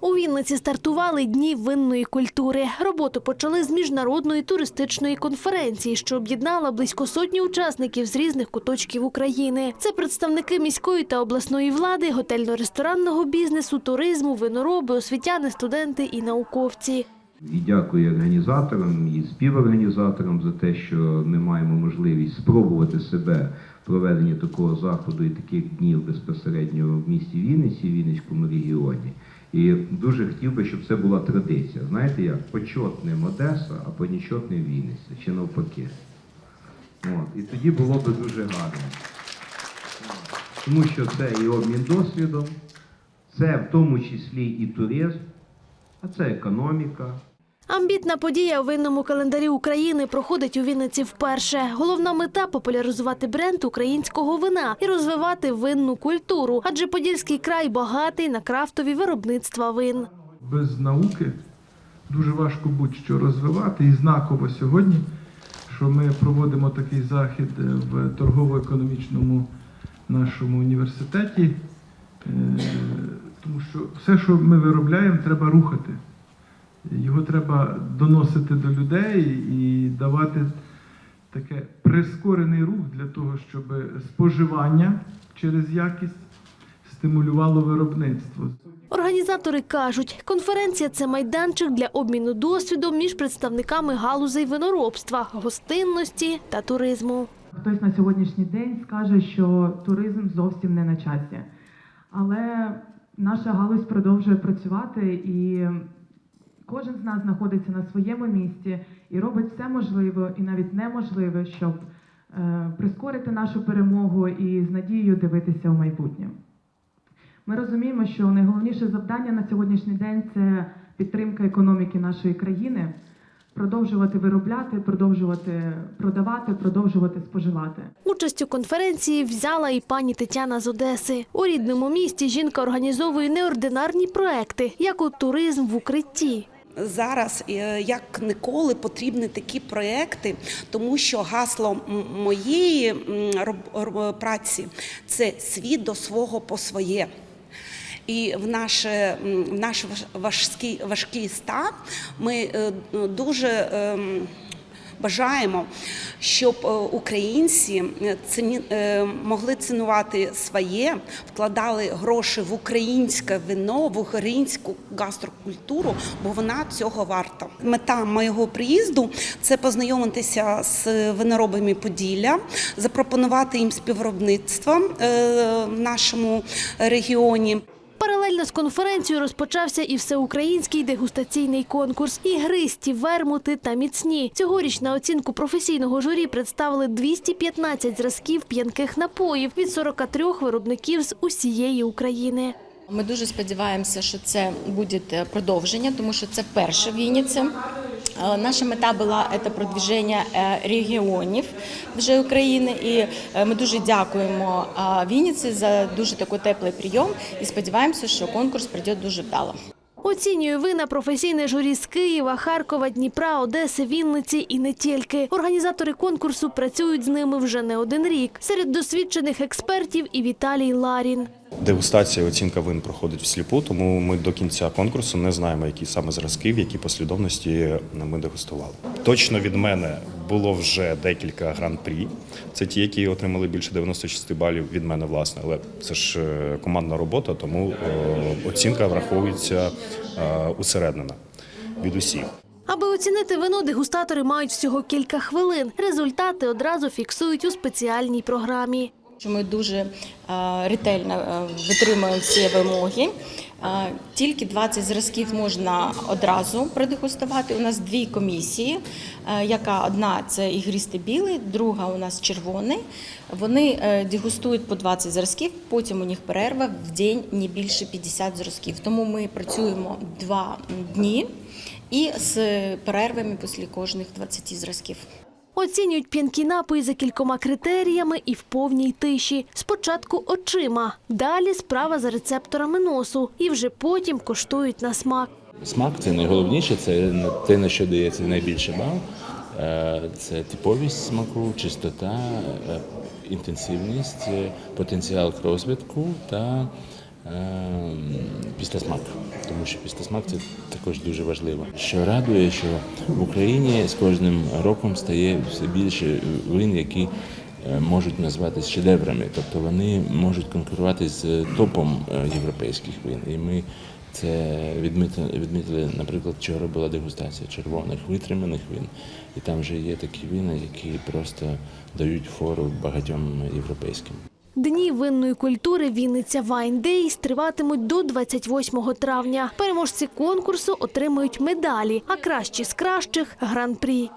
У Вінниці стартували дні винної культури. Роботу почали з міжнародної туристичної конференції, що об'єднала близько сотні учасників з різних куточків України. Це представники міської та обласної влади, готельно-ресторанного бізнесу, туризму, винороби, освітяни, студенти і науковці. І дякую організаторам і співорганізаторам за те, що ми маємо можливість спробувати себе в проведенні такого заходу і таких днів безпосередньо в місті Вінниці, Вінницькому регіоні. І дуже хотів би, щоб це була традиція. Знаєте як? Почетним Одеса, а понічотним Вінниця, чи навпаки. От. І тоді було би дуже гарно. Тому що це і обмін досвідом, це в тому числі і туризм, а це економіка. Амбітна подія у винному календарі України проходить у Вінниці вперше. Головна мета популяризувати бренд українського вина і розвивати винну культуру, адже Подільський край багатий на крафтові виробництва вин. без науки дуже важко будь-що розвивати. І знаково сьогодні, що ми проводимо такий захід е, в торгово-економічному нашому університеті, Е, тому що все, що ми виробляємо, треба рухати. Його треба доносити до людей і давати таке прискорений рух для того, щоб споживання через якість стимулювало виробництво. Організатори кажуть, конференція це майданчик для обміну досвідом між представниками галузей виноробства, гостинності та туризму. Хтось на сьогоднішній день скаже, що туризм зовсім не на часі. Але наша галузь продовжує працювати і кожен з нас знаходиться на своєму місці і робить все можливе і навіть неможливе, щоб е, прискорити нашу перемогу і з надією дивитися в майбутнє. Ми розуміємо, що найголовніше завдання на сьогоднішній день це підтримка економіки нашої країни, продовжувати виробляти, продовжувати продавати, продовжувати споживати. Участь у конференції взяла і пані Тетяна з Одеси. У рідному місті жінка організовує неординарні проекти, як от туризм в укритті. Зараз е, як ніколи потрібні такі проекти, тому що гасло моєї праці це світ до свого по своє. І в наш, в наш важкий, важкий стан ми е, дуже ем, бажаємо, щоб е, українці е, е, могли цінувати своє, вкладали гроші в українське вино, в українську гастрокультуру, бо вона цього варта. Мета моєго приїзду це познайомитися з виноробами Поділля, запропонувати їм співробітництво е, в нашому регіоні. Паралельно з конференцією розпочався і всеукраїнський дегустаційний конкурс «Ігристі, вермути та міцні. Цьогоріч на оцінку професійного журі представили 215 зразків п'янких напоїв від 43 виробників з усієї України. Ми дуже сподіваємося, що це буде продовження, тому що це перше в Вінниці. Е, Наша мета була це продвіження е, регіонів вже України, і е, ми дуже дякуємо е, Вінниці за дуже такий теплий прийом і сподіваємося, що конкурс прийде дуже вдало. Оцінює вина професійне журі з Києва, Харкова, Дніпра, Одеси, Вінниці і не тільки. Організатори конкурсу працюють з ними вже не один рік. Серед досвідчених експертів і Віталій Ларін. Дегустація оцінка вин проходить всліпу, тому ми до кінця конкурсу не знаємо, які саме зразки, в якій послідовності ми дегустували. Точно від мене було вже декілька гран-прі. Це ті, які отримали більше 96 балів від мене, власне. Але це ж е, командна робота, тому е, оцінка враховується е, усереднена від усіх. Аби оцінити вино, дегустатори мають всього кілька хвилин. Результати одразу фіксують у спеціальній програмі. Ми дуже е, ретельно е, витримуємо всі вимоги. Е, Тільки 20 зразків можна одразу продегустувати. У нас дві комісії, яка одна це ігристий білий, друга у нас червоний. Вони дегустують по 20 зразків, потім у них перерва в день не більше 50 зразків. Тому ми працюємо два дні і з перервами після кожних 20 зразків. Оцінюють п'янкі напої за кількома критеріями і в повній тиші. Спочатку очима, далі справа за рецепторами носу, і вже потім коштують на смак. Смак це найголовніше, це те, на що дається найбільше бал. Е, Це типовість смаку, чистота, е, інтенсивність, е, потенціал розвитку та е, післясмак. тому що післязмак це також дуже важливо. Що радує, що в Україні з кожним роком стає все більше вин, які е, можуть назватися шедеврами, тобто вони можуть конкурувати з топом е, європейських вин. І ми це відмітили, відмітили, наприклад, вчора була дегустація червоних витриманих вин, і там вже є такі вина, які просто дають фору багатьом європейським. Дні винної культури Вінниця Вайн Дейс триватимуть до 28 травня. Переможці конкурсу отримають медалі, а кращі з кращих гран-прі.